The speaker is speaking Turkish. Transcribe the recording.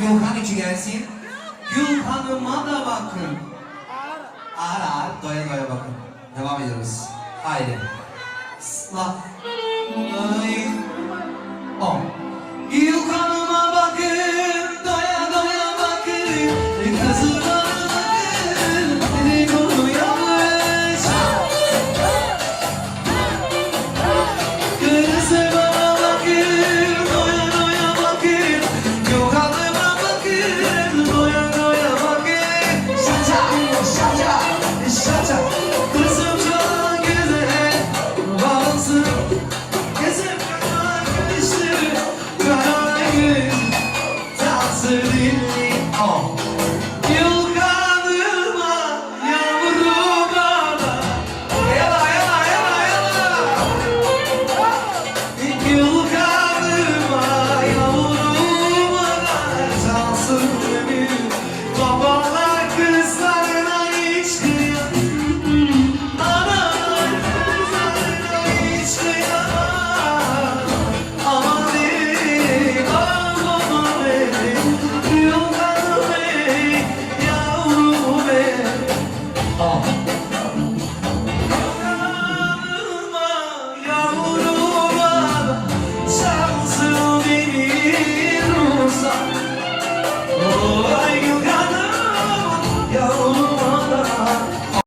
Gökhan için gelsin. Gökhan'ıma da bakın. Ağır ağır doya doya bakın. Devam ediyoruz. Haydi. Sla. Ay. On. 어.